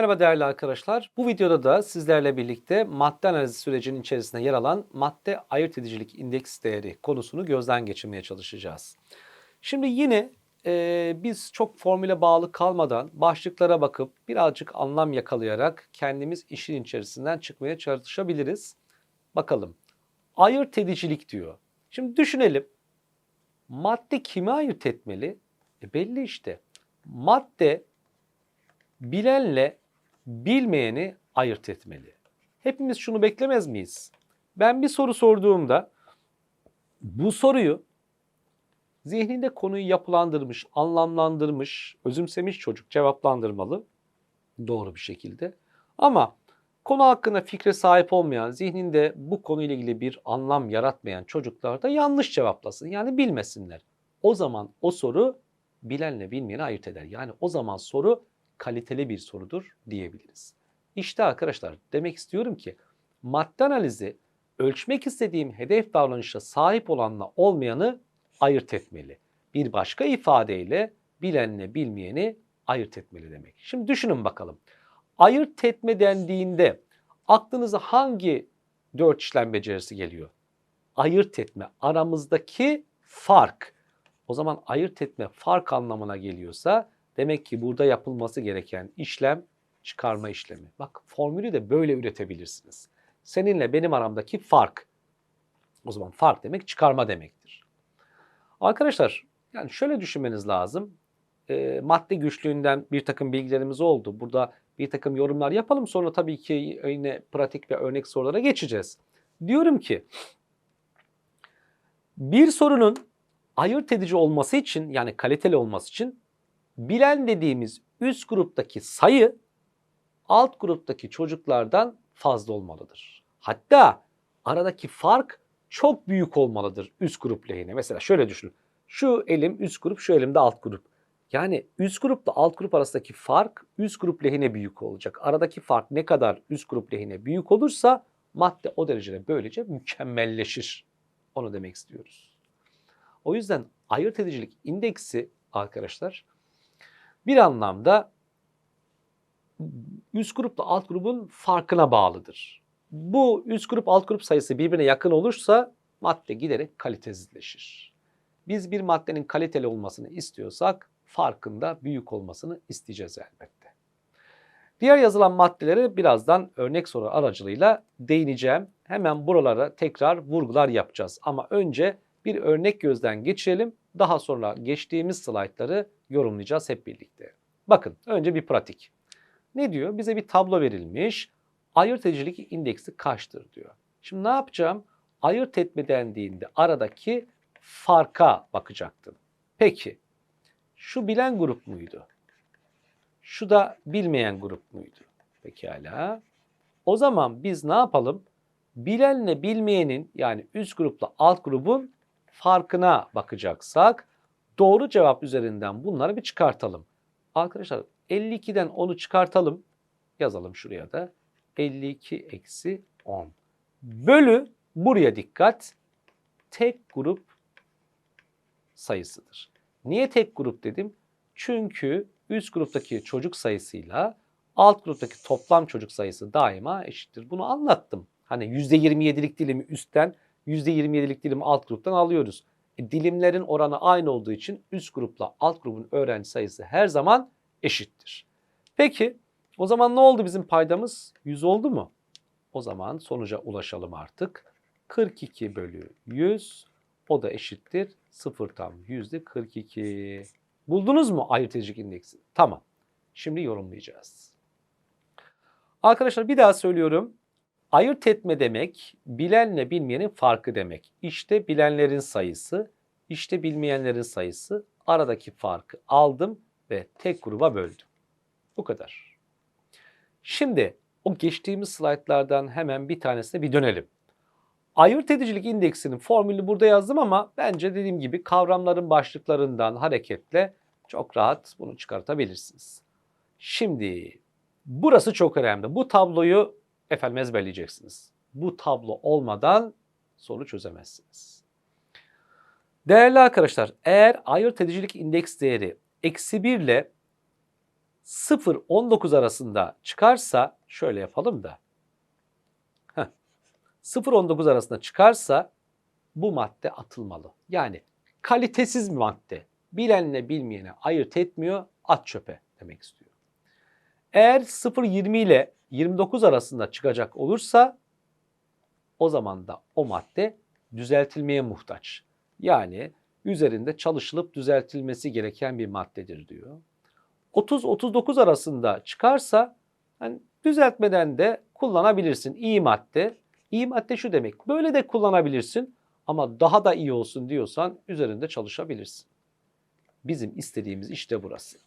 Merhaba değerli arkadaşlar. Bu videoda da sizlerle birlikte madde analizi sürecinin içerisinde yer alan madde ayırt edicilik indeks değeri konusunu gözden geçirmeye çalışacağız. Şimdi yine e, biz çok formüle bağlı kalmadan başlıklara bakıp birazcık anlam yakalayarak kendimiz işin içerisinden çıkmaya çalışabiliriz. Bakalım. Ayırt edicilik diyor. Şimdi düşünelim. Madde kimi ayırt etmeli? E belli işte. Madde bilenle bilmeyeni ayırt etmeli. Hepimiz şunu beklemez miyiz? Ben bir soru sorduğumda bu soruyu zihninde konuyu yapılandırmış, anlamlandırmış, özümsemiş çocuk cevaplandırmalı doğru bir şekilde. Ama konu hakkında fikre sahip olmayan, zihninde bu konuyla ilgili bir anlam yaratmayan çocuklar da yanlış cevaplasın. Yani bilmesinler. O zaman o soru bilenle bilmeyeni ayırt eder. Yani o zaman soru kaliteli bir sorudur diyebiliriz. İşte arkadaşlar demek istiyorum ki madde analizi ölçmek istediğim hedef davranışa sahip olanla olmayanı ayırt etmeli. Bir başka ifadeyle bilenle bilmeyeni ayırt etmeli demek. Şimdi düşünün bakalım. Ayırt etme dendiğinde aklınıza hangi dört işlem becerisi geliyor? Ayırt etme, aramızdaki fark. O zaman ayırt etme fark anlamına geliyorsa demek ki burada yapılması gereken işlem çıkarma işlemi. Bak formülü de böyle üretebilirsiniz. Seninle benim aramdaki fark. O zaman fark demek çıkarma demektir. Arkadaşlar yani şöyle düşünmeniz lazım. E, madde güçlüğünden bir takım bilgilerimiz oldu. Burada bir takım yorumlar yapalım. Sonra tabii ki yine pratik ve örnek sorulara geçeceğiz. Diyorum ki bir sorunun ayırt edici olması için yani kaliteli olması için bilen dediğimiz üst gruptaki sayı alt gruptaki çocuklardan fazla olmalıdır. Hatta aradaki fark çok büyük olmalıdır üst grup lehine. Mesela şöyle düşünün. Şu elim üst grup, şu elimde alt grup. Yani üst grupla alt grup arasındaki fark üst grup lehine büyük olacak. Aradaki fark ne kadar üst grup lehine büyük olursa madde o derecede böylece mükemmelleşir. Onu demek istiyoruz. O yüzden ayırt edicilik indeksi arkadaşlar bir anlamda üst grupla alt grubun farkına bağlıdır. Bu üst grup alt grup sayısı birbirine yakın olursa madde giderek kalitesizleşir. Biz bir maddenin kaliteli olmasını istiyorsak farkında büyük olmasını isteyeceğiz elbette. Diğer yazılan maddelere birazdan örnek soru aracılığıyla değineceğim. Hemen buralara tekrar vurgular yapacağız. Ama önce bir örnek gözden geçirelim. Daha sonra geçtiğimiz slaytları yorumlayacağız hep birlikte. Bakın önce bir pratik. Ne diyor? Bize bir tablo verilmiş. Ayırt edicilik indeksi kaçtır diyor. Şimdi ne yapacağım? Ayırt etme dendiğinde aradaki farka bakacaktım. Peki şu bilen grup muydu? Şu da bilmeyen grup muydu? Pekala. O zaman biz ne yapalım? Bilenle bilmeyenin yani üst grupla alt grubun farkına bakacaksak doğru cevap üzerinden bunları bir çıkartalım. Arkadaşlar 52'den 10'u çıkartalım. Yazalım şuraya da. 52 eksi 10. Bölü buraya dikkat. Tek grup sayısıdır. Niye tek grup dedim? Çünkü üst gruptaki çocuk sayısıyla alt gruptaki toplam çocuk sayısı daima eşittir. Bunu anlattım. Hani %27'lik dilimi üstten, %27'lik dilimi alt gruptan alıyoruz. Dilimlerin oranı aynı olduğu için üst grupla alt grubun öğrenci sayısı her zaman eşittir. Peki o zaman ne oldu bizim paydamız? 100 oldu mu? O zaman sonuca ulaşalım artık. 42 bölü 100 o da eşittir 0 tam yüzde 42. Buldunuz mu ayırt edicilik indeksi? Tamam. Şimdi yorumlayacağız. Arkadaşlar bir daha söylüyorum. Ayırt etme demek bilenle bilmeyenin farkı demek. İşte bilenlerin sayısı, işte bilmeyenlerin sayısı. Aradaki farkı aldım ve tek gruba böldüm. Bu kadar. Şimdi o geçtiğimiz slaytlardan hemen bir tanesine bir dönelim. Ayırt edicilik indeksinin formülünü burada yazdım ama bence dediğim gibi kavramların başlıklarından hareketle çok rahat bunu çıkartabilirsiniz. Şimdi burası çok önemli. Bu tabloyu efendim ezberleyeceksiniz. Bu tablo olmadan soru çözemezsiniz. Değerli arkadaşlar eğer ayırt edicilik indeks değeri eksi 1 ile 0-19 arasında çıkarsa şöyle yapalım da. Heh. 0-19 arasında çıkarsa bu madde atılmalı. Yani kalitesiz bir madde. Bilenle bilmeyene ayırt etmiyor, at çöpe demek istiyor. Eğer 0-20 ile 29 arasında çıkacak olursa o zaman da o madde düzeltilmeye muhtaç. Yani üzerinde çalışılıp düzeltilmesi gereken bir maddedir diyor. 30-39 arasında çıkarsa hani düzeltmeden de kullanabilirsin. İyi madde. İyi madde şu demek. Böyle de kullanabilirsin ama daha da iyi olsun diyorsan üzerinde çalışabilirsin. Bizim istediğimiz işte burası.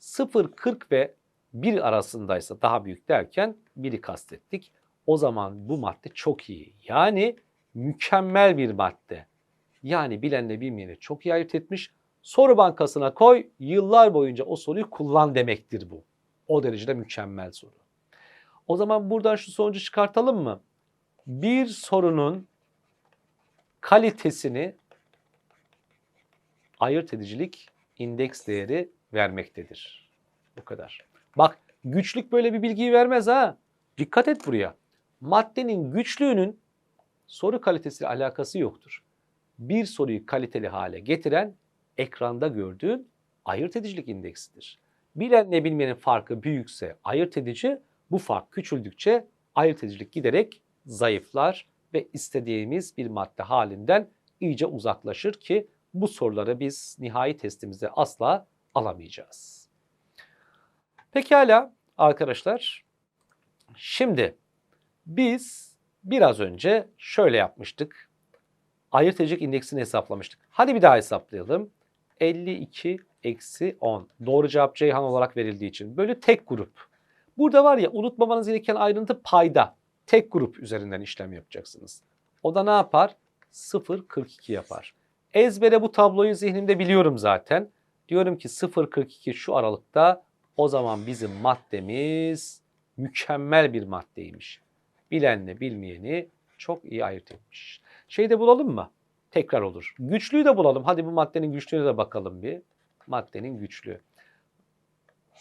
0-40 ve 1 arasındaysa daha büyük derken 1'i kastettik. O zaman bu madde çok iyi. Yani mükemmel bir madde. Yani bilenle bilmeyeni çok iyi ayırt etmiş. Soru bankasına koy, yıllar boyunca o soruyu kullan demektir bu. O derecede mükemmel soru. O zaman buradan şu sonucu çıkartalım mı? Bir sorunun kalitesini ayırt edicilik indeks değeri vermektedir. Bu kadar. Bak güçlük böyle bir bilgiyi vermez ha. Dikkat et buraya. Maddenin güçlüğünün soru kalitesiyle alakası yoktur. Bir soruyu kaliteli hale getiren ekranda gördüğün ayırt edicilik indeksidir. Bilenle bilmeyenin farkı büyükse ayırt edici, bu fark küçüldükçe ayırt edicilik giderek zayıflar ve istediğimiz bir madde halinden iyice uzaklaşır ki bu soruları biz nihai testimizde asla alamayacağız. Pekala arkadaşlar. Şimdi biz biraz önce şöyle yapmıştık. Ayırt edecek indeksini hesaplamıştık. Hadi bir daha hesaplayalım. 52 eksi 10. Doğru cevap Ceyhan olarak verildiği için. Bölü tek grup. Burada var ya unutmamanız gereken ayrıntı payda. Tek grup üzerinden işlem yapacaksınız. O da ne yapar? 0,42 yapar. Ezbere bu tabloyu zihnimde biliyorum zaten. Diyorum ki 0,42 şu aralıkta o zaman bizim maddemiz mükemmel bir maddeymiş. Bilenle bilmeyeni çok iyi ayırt etmiş. Şeyi de bulalım mı? Tekrar olur. Güçlüğü de bulalım. Hadi bu maddenin güçlüğüne de bakalım bir. Maddenin güçlüğü.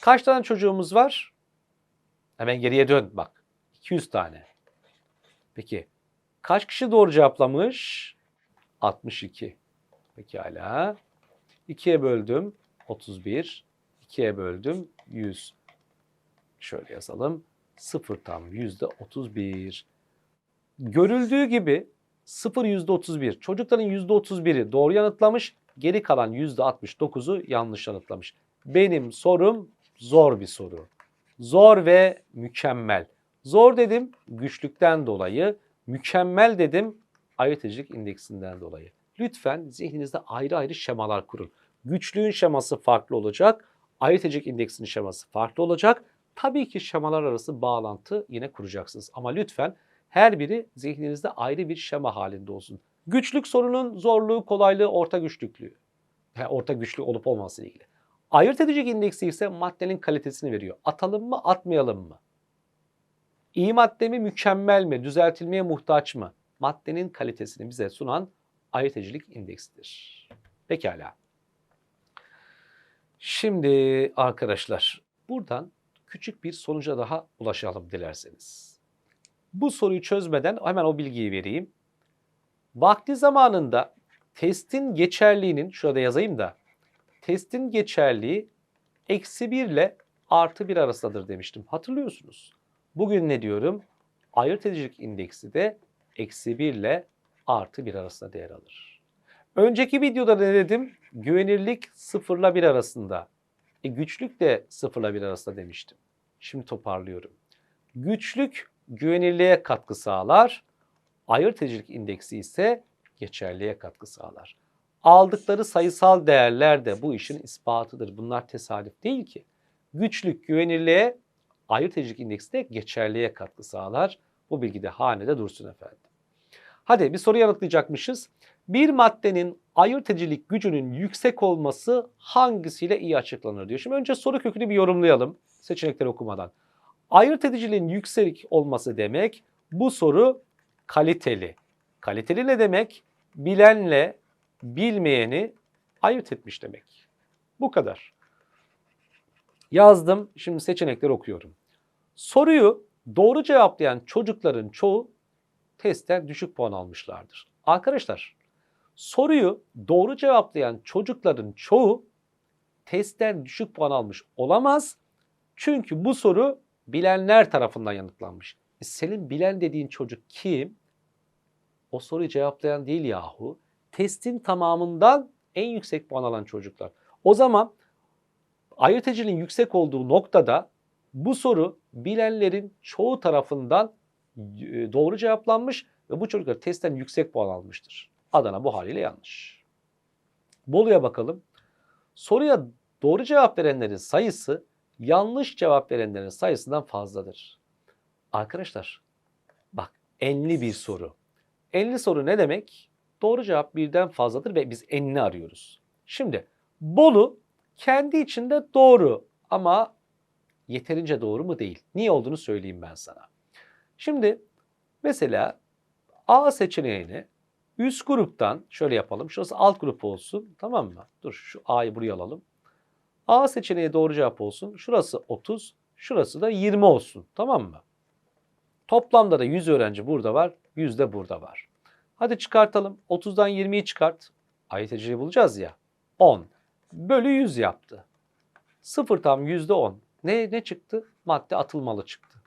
Kaç tane çocuğumuz var? Hemen geriye dön bak. 200 tane. Peki kaç kişi doğru cevaplamış? 62. Pekala. 2'ye böldüm 31. 2'ye böldüm 100. Şöyle yazalım. 0 tam yüzde 31. Görüldüğü gibi 0 yüzde 31. Çocukların yüzde 31'i doğru yanıtlamış. Geri kalan yüzde 69'u yanlış yanıtlamış. Benim sorum zor bir soru. Zor ve mükemmel. Zor dedim güçlükten dolayı. Mükemmel dedim ayırt indeksinden dolayı. Lütfen zihninizde ayrı ayrı şemalar kurun. Güçlüğün şeması farklı olacak. Ayırt edicilik indeksinin şeması farklı olacak. Tabii ki şemalar arası bağlantı yine kuracaksınız. Ama lütfen her biri zihninizde ayrı bir şema halinde olsun. Güçlük sorunun zorluğu, kolaylığı, orta güçlüklüğü. Yani orta güçlü olup olması ile ilgili. Ayırt edicilik indeksi ise maddenin kalitesini veriyor. Atalım mı, atmayalım mı? İyi madde mi, mükemmel mi, düzeltilmeye muhtaç mı? Maddenin kalitesini bize sunan ayırt edicilik indeksidir. Pekala. Şimdi arkadaşlar buradan küçük bir sonuca daha ulaşalım dilerseniz. Bu soruyu çözmeden hemen o bilgiyi vereyim. Vakti zamanında testin geçerliğinin, şurada yazayım da, testin geçerliği eksi 1 ile artı 1 arasındadır demiştim. Hatırlıyorsunuz. Bugün ne diyorum? Ayırt edicilik indeksi de eksi 1 ile artı 1 arasında değer alır. Önceki videoda ne dedim? Güvenirlik 0 ile 1 arasında. E, güçlük de 0 ile 1 arasında demiştim. Şimdi toparlıyorum. Güçlük güvenirliğe katkı sağlar. Ayırt edicilik indeksi ise geçerliğe katkı sağlar. Aldıkları sayısal değerler de bu işin ispatıdır. Bunlar tesadüf değil ki. Güçlük güvenirliğe, ayırt edicilik indeksi de geçerliğe katkı sağlar. Bu bilgi de hanede dursun efendim. Hadi bir soru yanıtlayacakmışız. Bir maddenin ayırt gücünün yüksek olması hangisiyle iyi açıklanır diyor. Şimdi önce soru kökünü bir yorumlayalım seçenekleri okumadan. Ayırt ediciliğin yüksek olması demek bu soru kaliteli. Kaliteli ne demek? Bilenle bilmeyeni ayırt etmiş demek. Bu kadar. Yazdım. Şimdi seçenekleri okuyorum. Soruyu doğru cevaplayan çocukların çoğu testten düşük puan almışlardır. Arkadaşlar soruyu doğru cevaplayan çocukların çoğu testten düşük puan almış olamaz. Çünkü bu soru bilenler tarafından yanıtlanmış. E senin bilen dediğin çocuk kim? O soruyu cevaplayan değil yahu. Testin tamamından en yüksek puan alan çocuklar. O zaman ayırtıcının yüksek olduğu noktada bu soru bilenlerin çoğu tarafından e, doğru cevaplanmış ve bu çocuklar testten yüksek puan almıştır. Adana bu haliyle yanlış. Bolu'ya bakalım. Soruya doğru cevap verenlerin sayısı yanlış cevap verenlerin sayısından fazladır. Arkadaşlar bak enli bir soru. Enli soru ne demek? Doğru cevap birden fazladır ve biz enli arıyoruz. Şimdi Bolu kendi içinde doğru ama yeterince doğru mu değil? Niye olduğunu söyleyeyim ben sana. Şimdi mesela A seçeneğini üst gruptan şöyle yapalım. Şurası alt grup olsun. Tamam mı? Dur şu A'yı buraya alalım. A seçeneği doğru cevap olsun. Şurası 30, şurası da 20 olsun. Tamam mı? Toplamda da 100 öğrenci burada var, 100 de burada var. Hadi çıkartalım. 30'dan 20'yi çıkart. AYTC'yi bulacağız ya. 10 bölü 100 yaptı. 0 tam %10. Ne, ne çıktı? Madde atılmalı çıktı.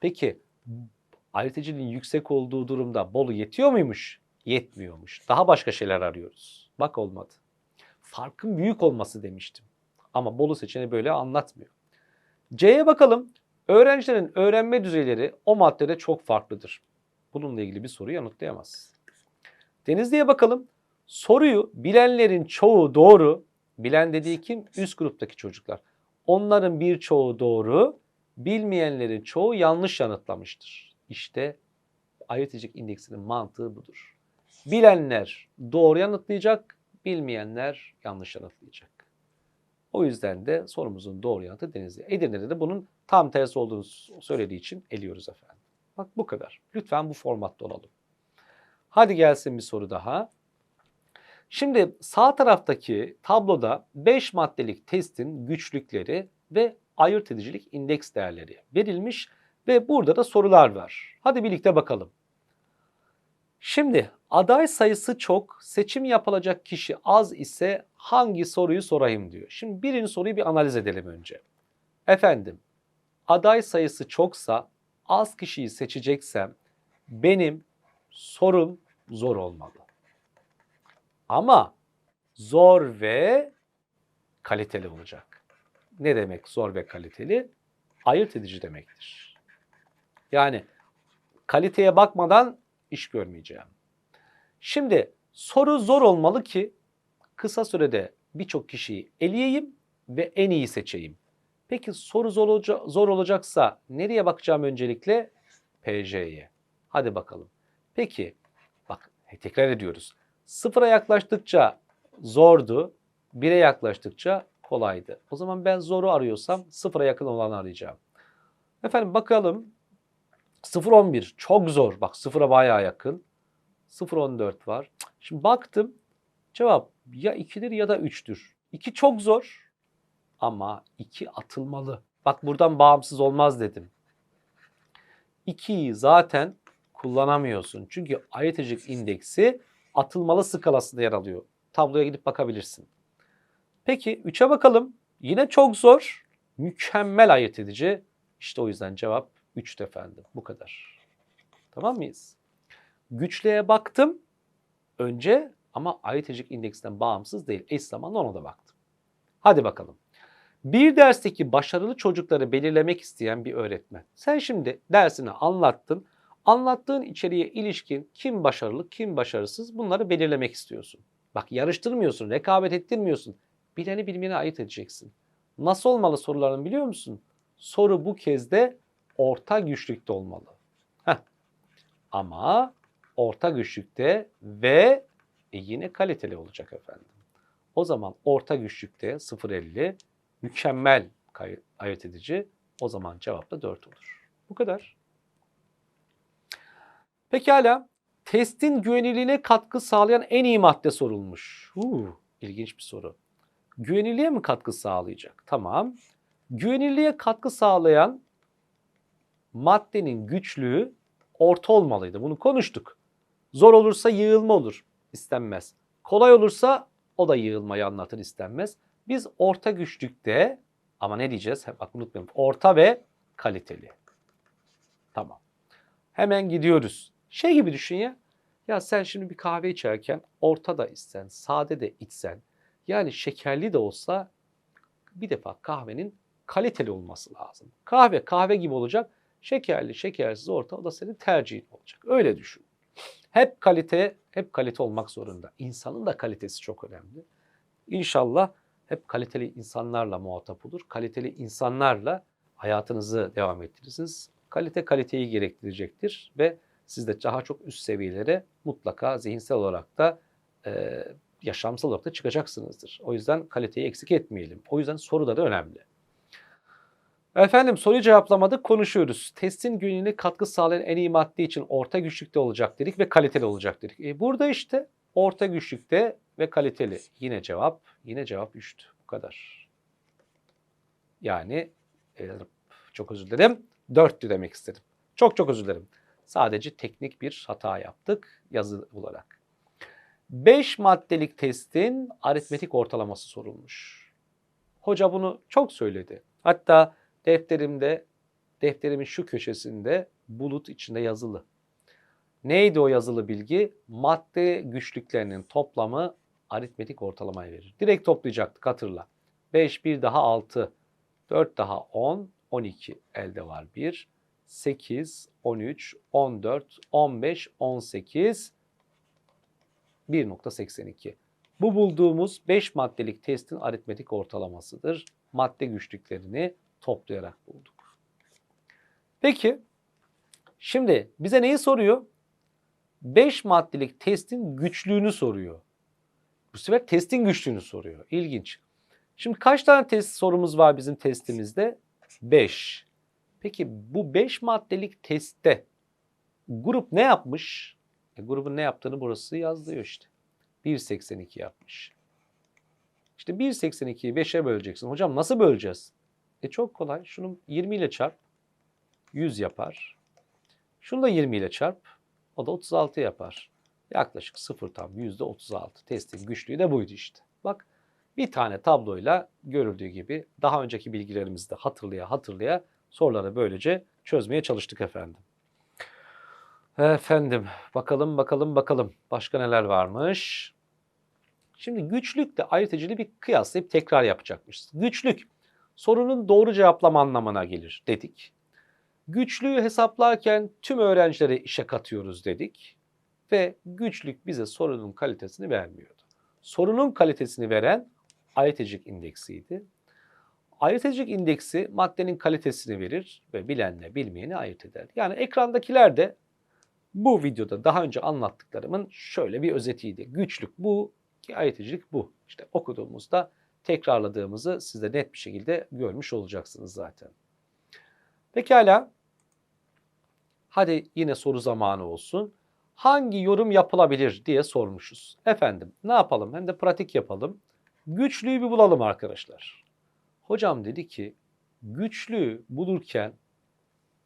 Peki AYTC'nin yüksek olduğu durumda Bolu yetiyor muymuş? Yetmiyormuş. Daha başka şeyler arıyoruz. Bak olmadı. Farkın büyük olması demiştim. Ama Bolu seçeneği böyle anlatmıyor. C'ye bakalım. Öğrencilerin öğrenme düzeyleri o maddede çok farklıdır. Bununla ilgili bir soru yanıtlayamaz. Denizli'ye bakalım. Soruyu bilenlerin çoğu doğru. Bilen dediği kim? Üst gruptaki çocuklar. Onların birçoğu doğru, bilmeyenlerin çoğu yanlış yanıtlamıştır. İşte aritmecik indeksinin mantığı budur. Bilenler doğru yanıtlayacak, bilmeyenler yanlış yanıtlayacak. O yüzden de sorumuzun doğru yanıtı Denizli. Edirne'de de bunun tam tersi olduğunu söylediği için eliyoruz efendim. Bak bu kadar. Lütfen bu formatta olalım. Hadi gelsin bir soru daha. Şimdi sağ taraftaki tabloda 5 maddelik testin güçlükleri ve ayırt edicilik indeks değerleri verilmiş ve burada da sorular var. Hadi birlikte bakalım. Şimdi aday sayısı çok, seçim yapılacak kişi az ise hangi soruyu sorayım diyor. Şimdi birinci soruyu bir analiz edelim önce. Efendim, aday sayısı çoksa, az kişiyi seçeceksem benim sorum zor olmalı. Ama zor ve kaliteli olacak. Ne demek zor ve kaliteli? Ayırt edici demektir. Yani kaliteye bakmadan iş görmeyeceğim. Şimdi soru zor olmalı ki kısa sürede birçok kişiyi eleyeyim ve en iyi seçeyim. Peki soru zor, olacak, zor olacaksa nereye bakacağım öncelikle? PJ'ye. Hadi bakalım. Peki bak tekrar ediyoruz. Sıfıra yaklaştıkça zordu, bire yaklaştıkça kolaydı. O zaman ben zoru arıyorsam sıfıra yakın olanı arayacağım. Efendim bakalım 0.11 çok zor. Bak sıfıra bayağı yakın. 0.14 var. Şimdi baktım cevap ya 2'dir ya da 3'tür. 2 çok zor ama 2 atılmalı. Bak buradan bağımsız olmaz dedim. 2'yi zaten kullanamıyorsun. Çünkü ayetecik indeksi atılmalı skalasında yer alıyor. Tabloya gidip bakabilirsin. Peki 3'e bakalım. Yine çok zor. Mükemmel ayırt edici. İşte o yüzden cevap 3'tü efendim. Bu kadar. Tamam mıyız? Güçlüğe baktım önce ama ayetecik indeksten bağımsız değil. Eş zamanlı ona da baktım. Hadi bakalım. Bir dersteki başarılı çocukları belirlemek isteyen bir öğretmen. Sen şimdi dersini anlattın. Anlattığın içeriğe ilişkin kim başarılı, kim başarısız bunları belirlemek istiyorsun. Bak yarıştırmıyorsun, rekabet ettirmiyorsun. Bileni bilmeyeni ayırt edeceksin. Nasıl olmalı soruların biliyor musun? Soru bu kez de orta güçlükte olmalı. Heh. Ama orta güçlükte ve e yine kaliteli olacak efendim. O zaman orta güçlükte 0.50 mükemmel ayırt edici. O zaman cevap da 4 olur. Bu kadar. Pekala. Testin güvenilirliğine katkı sağlayan en iyi madde sorulmuş. Uu, ilginç bir soru. Güvenilirliğe mi katkı sağlayacak? Tamam. Güvenilirliğe katkı sağlayan maddenin güçlüğü orta olmalıydı. Bunu konuştuk. Zor olursa yığılma olur, istenmez. Kolay olursa o da yığılmayı anlatır, istenmez. Biz orta güçlükte ama ne diyeceğiz? Bak unutmayalım. Orta ve kaliteli. Tamam. Hemen gidiyoruz. Şey gibi düşün ya. Ya sen şimdi bir kahve içerken orta da içsen, sade de içsen, yani şekerli de olsa bir defa kahvenin kaliteli olması lazım. Kahve kahve gibi olacak. Şekerli, şekersiz orta o da senin tercihin olacak. Öyle düşün. Hep kalite, hep kalite olmak zorunda. İnsanın da kalitesi çok önemli. İnşallah hep kaliteli insanlarla muhatap olur. Kaliteli insanlarla hayatınızı devam ettirirsiniz. Kalite kaliteyi gerektirecektir ve siz de daha çok üst seviyelere mutlaka zihinsel olarak da e, yaşamsal olarak da çıkacaksınızdır. O yüzden kaliteyi eksik etmeyelim. O yüzden soruları önemli. Efendim soruyu cevaplamadık konuşuyoruz. Testin günlüğüne katkı sağlayan en iyi madde için orta güçlükte olacak dedik ve kaliteli olacak dedik. E burada işte orta güçlükte ve kaliteli. Yine cevap, yine cevap 3'tü. Bu kadar. Yani e, çok özür dilerim. 4'tü demek istedim. Çok çok özür dilerim. Sadece teknik bir hata yaptık yazı olarak. 5 maddelik testin aritmetik ortalaması sorulmuş. Hoca bunu çok söyledi. Hatta defterimde, defterimin şu köşesinde bulut içinde yazılı. Neydi o yazılı bilgi? Madde güçlüklerinin toplamı aritmetik ortalamayı verir. Direkt toplayacaktık hatırla. 5, 1 daha 6, 4 daha 10, 12 elde var 1. 8, 13, 14, 15, 18, 1.82. Bu bulduğumuz 5 maddelik testin aritmetik ortalamasıdır. Madde güçlüklerini toplayarak bulduk. Peki, şimdi bize neyi soruyor? 5 maddelik testin güçlüğünü soruyor. Bu sefer testin güçlüğünü soruyor. İlginç. Şimdi kaç tane test sorumuz var bizim testimizde? 5. Peki bu 5 maddelik testte grup ne yapmış? E, grubun ne yaptığını burası yazıyor işte. 1.82 yapmış. İşte 1.82'yi 5'e böleceksin. Hocam nasıl böleceğiz? E çok kolay. Şunu 20 ile çarp. 100 yapar. Şunu da 20 ile çarp. O da 36 yapar. Yaklaşık 0 tam %36. Testin güçlüğü de buydu işte. Bak bir tane tabloyla görüldüğü gibi daha önceki bilgilerimizi de hatırlaya hatırlaya soruları böylece çözmeye çalıştık efendim. Efendim bakalım bakalım bakalım başka neler varmış. Şimdi güçlükle ayırtıcılığı bir kıyaslayıp tekrar yapacakmışız. Güçlük sorunun doğru cevaplama anlamına gelir dedik. Güçlüğü hesaplarken tüm öğrencilere işe katıyoruz dedik ve güçlük bize sorunun kalitesini vermiyordu. Sorunun kalitesini veren ayırtıcılık indeksiydi. Ayırtıcılık indeksi maddenin kalitesini verir ve bilenle bilmeyeni ayırt eder. Yani ekrandakiler de bu videoda daha önce anlattıklarımın şöyle bir özetiydi. Güçlük bu, ki ayırtıcılık bu. İşte okuduğumuzda tekrarladığımızı siz de net bir şekilde görmüş olacaksınız zaten. Pekala. Hadi yine soru zamanı olsun. Hangi yorum yapılabilir diye sormuşuz. Efendim ne yapalım hem de pratik yapalım. Güçlüğü bir bulalım arkadaşlar. Hocam dedi ki güçlüğü bulurken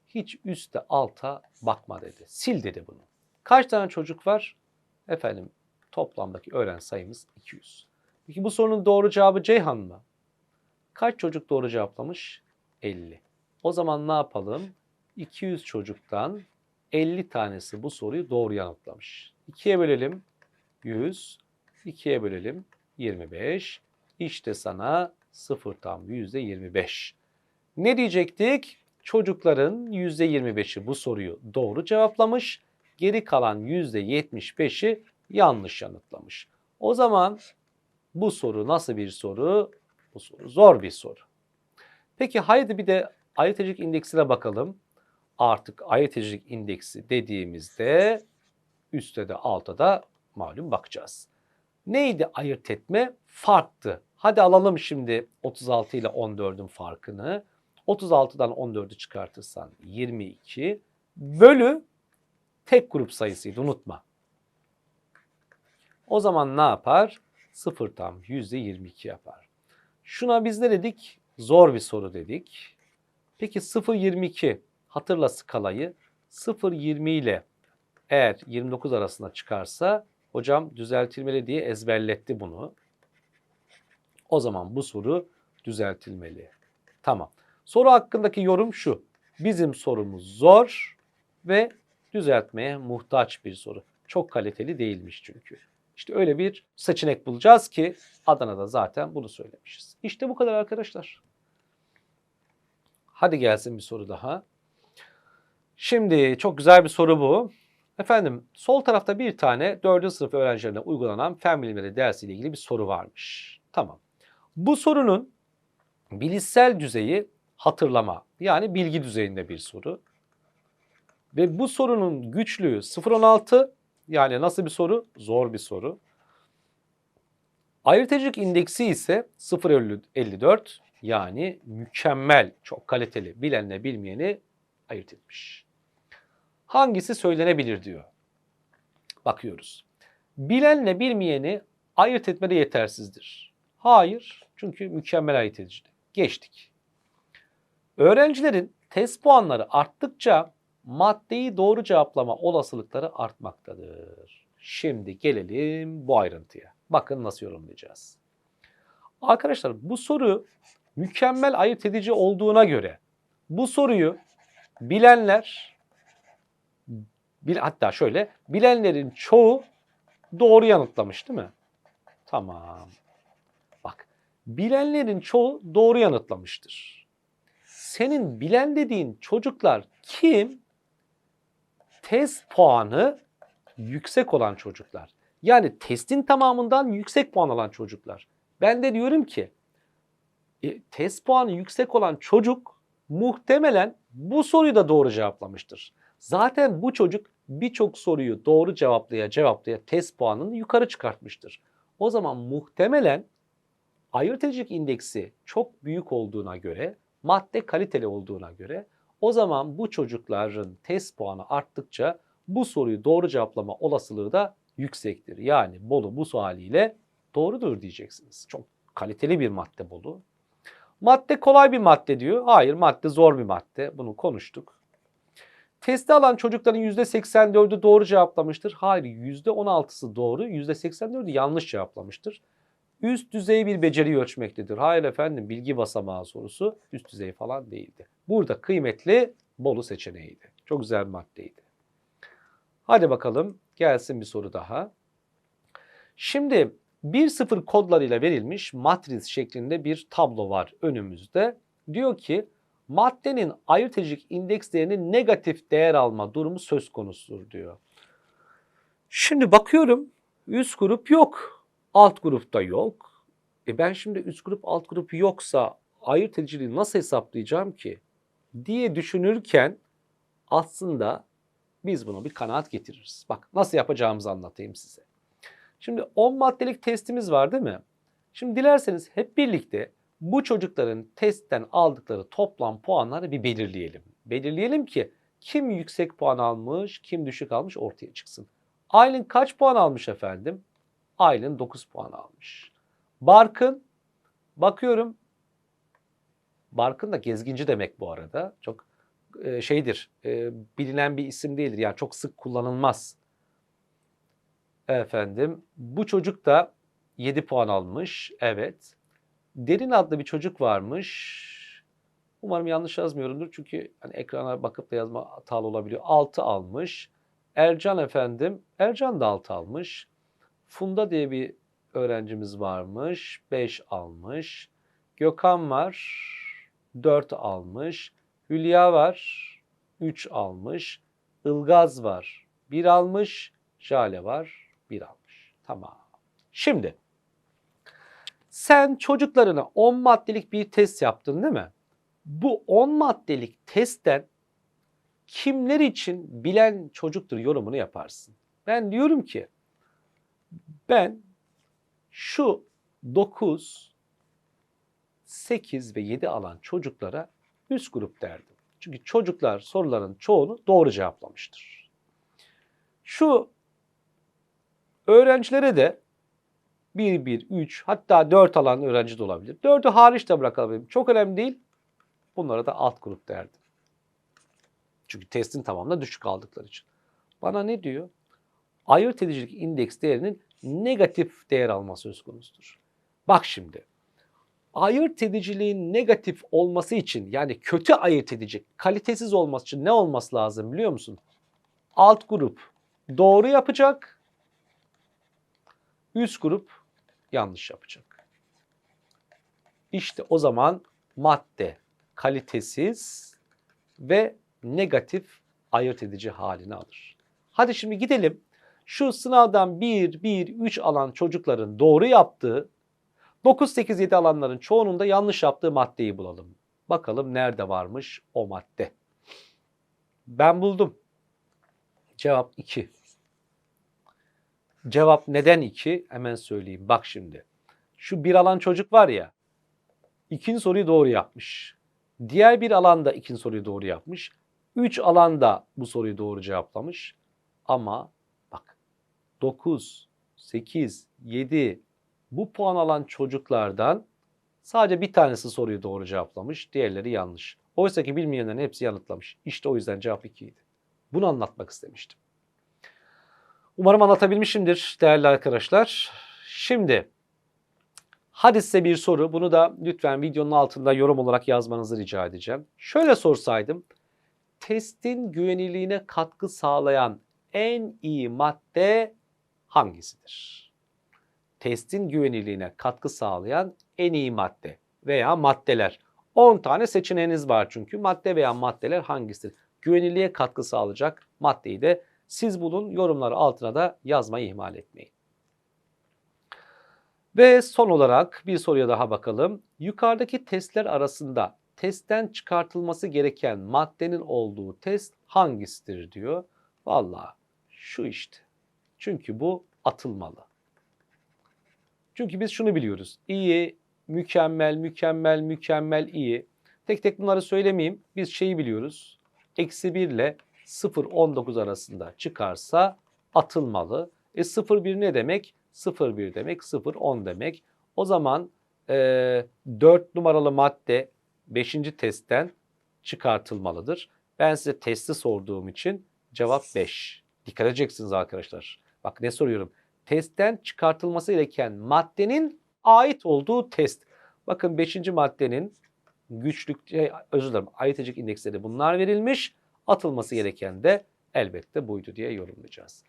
hiç üste alta bakma dedi. Sil dedi bunu. Kaç tane çocuk var? Efendim toplamdaki öğrenci sayımız 200. Peki bu sorunun doğru cevabı Ceyhan mı? Kaç çocuk doğru cevaplamış? 50. O zaman ne yapalım? 200 çocuktan 50 tanesi bu soruyu doğru yanıtlamış. 2'ye bölelim 100, 2'ye bölelim 25. İşte sana 0 tam %25. Ne diyecektik? Çocukların %25'i bu soruyu doğru cevaplamış. Geri kalan %75'i yanlış yanıtlamış. O zaman bu soru nasıl bir soru? Bu soru zor bir soru. Peki haydi bir de ayırtıcılık indeksine bakalım. Artık ayırtıcılık indeksi dediğimizde üstte de altta da malum bakacağız. Neydi ayırt etme? Farktı. Hadi alalım şimdi 36 ile 14'ün farkını. 36'dan 14'ü çıkartırsan 22 bölü tek grup sayısıydı unutma. O zaman ne yapar? 0 tam %22 yapar. Şuna biz ne dedik? Zor bir soru dedik. Peki 0-22 hatırla skalayı. 0-20 ile eğer 29 arasında çıkarsa hocam düzeltilmeli diye ezberletti bunu. O zaman bu soru düzeltilmeli. Tamam. Soru hakkındaki yorum şu. Bizim sorumuz zor ve düzeltmeye muhtaç bir soru. Çok kaliteli değilmiş çünkü. İşte öyle bir seçenek bulacağız ki Adana'da zaten bunu söylemişiz. İşte bu kadar arkadaşlar. Hadi gelsin bir soru daha. Şimdi çok güzel bir soru bu. Efendim sol tarafta bir tane 4. sınıf öğrencilerine uygulanan fen bilimleri dersiyle ilgili bir soru varmış. Tamam. Bu sorunun bilişsel düzeyi hatırlama yani bilgi düzeyinde bir soru. Ve bu sorunun güçlüğü 0.16 yani nasıl bir soru? Zor bir soru. Ayırtıcılık indeksi ise 0.54 yani mükemmel, çok kaliteli, bilenle bilmeyeni ayırt etmiş. Hangisi söylenebilir diyor. Bakıyoruz. Bilenle bilmeyeni ayırt etmede yetersizdir. Hayır, çünkü mükemmel ayırt edici. Geçtik. Öğrencilerin test puanları arttıkça maddeyi doğru cevaplama olasılıkları artmaktadır. Şimdi gelelim bu ayrıntıya. Bakın nasıl yorumlayacağız. Arkadaşlar bu soru mükemmel ayırt edici olduğuna göre bu soruyu bilenler bil, hatta şöyle bilenlerin çoğu doğru yanıtlamış değil mi? Tamam. Bak bilenlerin çoğu doğru yanıtlamıştır. Senin bilen dediğin çocuklar kim? Test puanı yüksek olan çocuklar. Yani testin tamamından yüksek puan alan çocuklar. Ben de diyorum ki e, test puanı yüksek olan çocuk muhtemelen bu soruyu da doğru cevaplamıştır. Zaten bu çocuk birçok soruyu doğru cevaplaya cevaplaya test puanını yukarı çıkartmıştır. O zaman muhtemelen ayırt edicilik indeksi çok büyük olduğuna göre, madde kaliteli olduğuna göre o zaman bu çocukların test puanı arttıkça bu soruyu doğru cevaplama olasılığı da yüksektir. Yani Bolu bu haliyle doğrudur diyeceksiniz. Çok kaliteli bir madde Bolu. Madde kolay bir madde diyor. Hayır madde zor bir madde. Bunu konuştuk. Testi alan çocukların %84'ü doğru cevaplamıştır. Hayır %16'sı doğru, %84'ü yanlış cevaplamıştır. Üst düzey bir beceri ölçmektedir. Hayır efendim bilgi basamağı sorusu üst düzey falan değildi. Burada kıymetli Bolu seçeneğiydi. Çok güzel maddeydi. Hadi bakalım gelsin bir soru daha. Şimdi 1-0 kodlarıyla verilmiş matris şeklinde bir tablo var önümüzde. Diyor ki maddenin ayırt edicilik indeks değerinin negatif değer alma durumu söz konusudur diyor. Şimdi bakıyorum üst grup yok. Alt grupta yok. E ben şimdi üst grup alt grup yoksa ayırt ediciliği nasıl hesaplayacağım ki? diye düşünürken aslında biz bunu bir kanaat getiririz. Bak nasıl yapacağımızı anlatayım size. Şimdi 10 maddelik testimiz var değil mi? Şimdi dilerseniz hep birlikte bu çocukların testten aldıkları toplam puanları bir belirleyelim. Belirleyelim ki kim yüksek puan almış, kim düşük almış ortaya çıksın. Aylin kaç puan almış efendim? Aylin 9 puan almış. Barkın bakıyorum Barkın da gezginci demek bu arada. Çok e, şeydir, e, bilinen bir isim değildir. Yani çok sık kullanılmaz. Efendim, bu çocuk da 7 puan almış. Evet. Derin adlı bir çocuk varmış. Umarım yanlış yazmıyorumdur çünkü hani ekrana bakıp da yazma hatalı olabiliyor. 6 almış. Ercan efendim, Ercan da 6 almış. Funda diye bir öğrencimiz varmış. 5 almış. Gökhan var. 4 almış. Hülya var. 3 almış. Ilgaz var. 1 almış. Jale var. 1 almış. Tamam. Şimdi sen çocuklarına 10 maddelik bir test yaptın değil mi? Bu 10 maddelik testten kimler için bilen çocuktur yorumunu yaparsın. Ben diyorum ki ben şu 9, 8 ve 7 alan çocuklara üst grup derdim. Çünkü çocuklar soruların çoğunu doğru cevaplamıştır. Şu öğrencilere de 1, 1, 3 hatta 4 alan öğrenci de olabilir. 4'ü hariç de bırakalım. Çok önemli değil. Bunlara da alt grup derdim. Çünkü testin tamamında düşük aldıkları için. Bana ne diyor? Ayırt edicilik indeks değerinin negatif değer alması söz konusudur. Bak şimdi. Ayırt ediciliğin negatif olması için yani kötü ayırt edici, kalitesiz olması için ne olması lazım biliyor musun? Alt grup doğru yapacak. Üst grup yanlış yapacak. İşte o zaman madde kalitesiz ve negatif ayırt edici halini alır. Hadi şimdi gidelim. Şu sınavdan 1, 1, 3 alan çocukların doğru yaptığı 9, 8, 7 alanların çoğunun da yanlış yaptığı maddeyi bulalım. Bakalım nerede varmış o madde. Ben buldum. Cevap 2. Cevap neden 2? Hemen söyleyeyim. Bak şimdi. Şu bir alan çocuk var ya. ikinci soruyu doğru yapmış. Diğer bir alanda ikinci soruyu doğru yapmış. Üç alanda bu soruyu doğru cevaplamış. Ama 9, 8, 7 bu puan alan çocuklardan sadece bir tanesi soruyu doğru cevaplamış. Diğerleri yanlış. Oysa ki bilmeyenlerin hepsi yanıtlamış. İşte o yüzden cevap 2 idi. Bunu anlatmak istemiştim. Umarım anlatabilmişimdir değerli arkadaşlar. Şimdi hadi size bir soru. Bunu da lütfen videonun altında yorum olarak yazmanızı rica edeceğim. Şöyle sorsaydım. Testin güvenilirliğine katkı sağlayan en iyi madde hangisidir? Testin güvenilirliğine katkı sağlayan en iyi madde veya maddeler. 10 tane seçeneğiniz var çünkü. Madde veya maddeler hangisidir? Güvenilirliğe katkı sağlayacak maddeyi de siz bulun. Yorumlar altına da yazmayı ihmal etmeyin. Ve son olarak bir soruya daha bakalım. Yukarıdaki testler arasında testten çıkartılması gereken maddenin olduğu test hangisidir diyor. Vallahi şu işte. Çünkü bu atılmalı. Çünkü biz şunu biliyoruz. İyi, mükemmel, mükemmel, mükemmel, iyi. Tek tek bunları söylemeyeyim. Biz şeyi biliyoruz. Eksi 1 ile 0-19 arasında çıkarsa atılmalı. E 0-1 ne demek? 0-1 demek, 0-10 demek. O zaman e, 4 numaralı madde 5. testten çıkartılmalıdır. Ben size testi sorduğum için cevap 5. Dikkat edeceksiniz arkadaşlar. Bak ne soruyorum. Testten çıkartılması gereken maddenin ait olduğu test. Bakın 5. maddenin güçlük, özür dilerim ayıtecik indeksleri bunlar verilmiş. Atılması gereken de elbette buydu diye yorumlayacağız.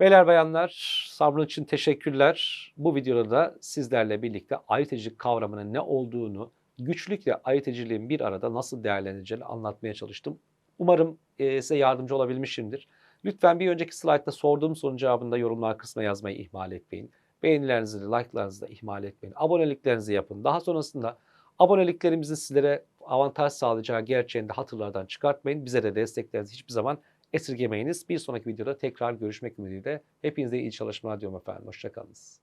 Beyler bayanlar sabrın için teşekkürler. Bu videoda da sizlerle birlikte ayıtecilik kavramının ne olduğunu, güçlükle ayıteciliğin bir arada nasıl değerleneceğini anlatmaya çalıştım. Umarım e, size yardımcı olabilmişimdir. Lütfen bir önceki slaytta sorduğum sorunun cevabını da yorumlar kısmına yazmayı ihmal etmeyin. Beğenilerinizi, like'larınızı da ihmal etmeyin. Aboneliklerinizi yapın. Daha sonrasında aboneliklerimizin sizlere avantaj sağlayacağı gerçeğini de hatırlardan çıkartmayın. Bize de desteklerinizi hiçbir zaman esirgemeyiniz. Bir sonraki videoda tekrar görüşmek ümidiyle. Hepinize iyi çalışmalar diyorum efendim. Hoşçakalınız.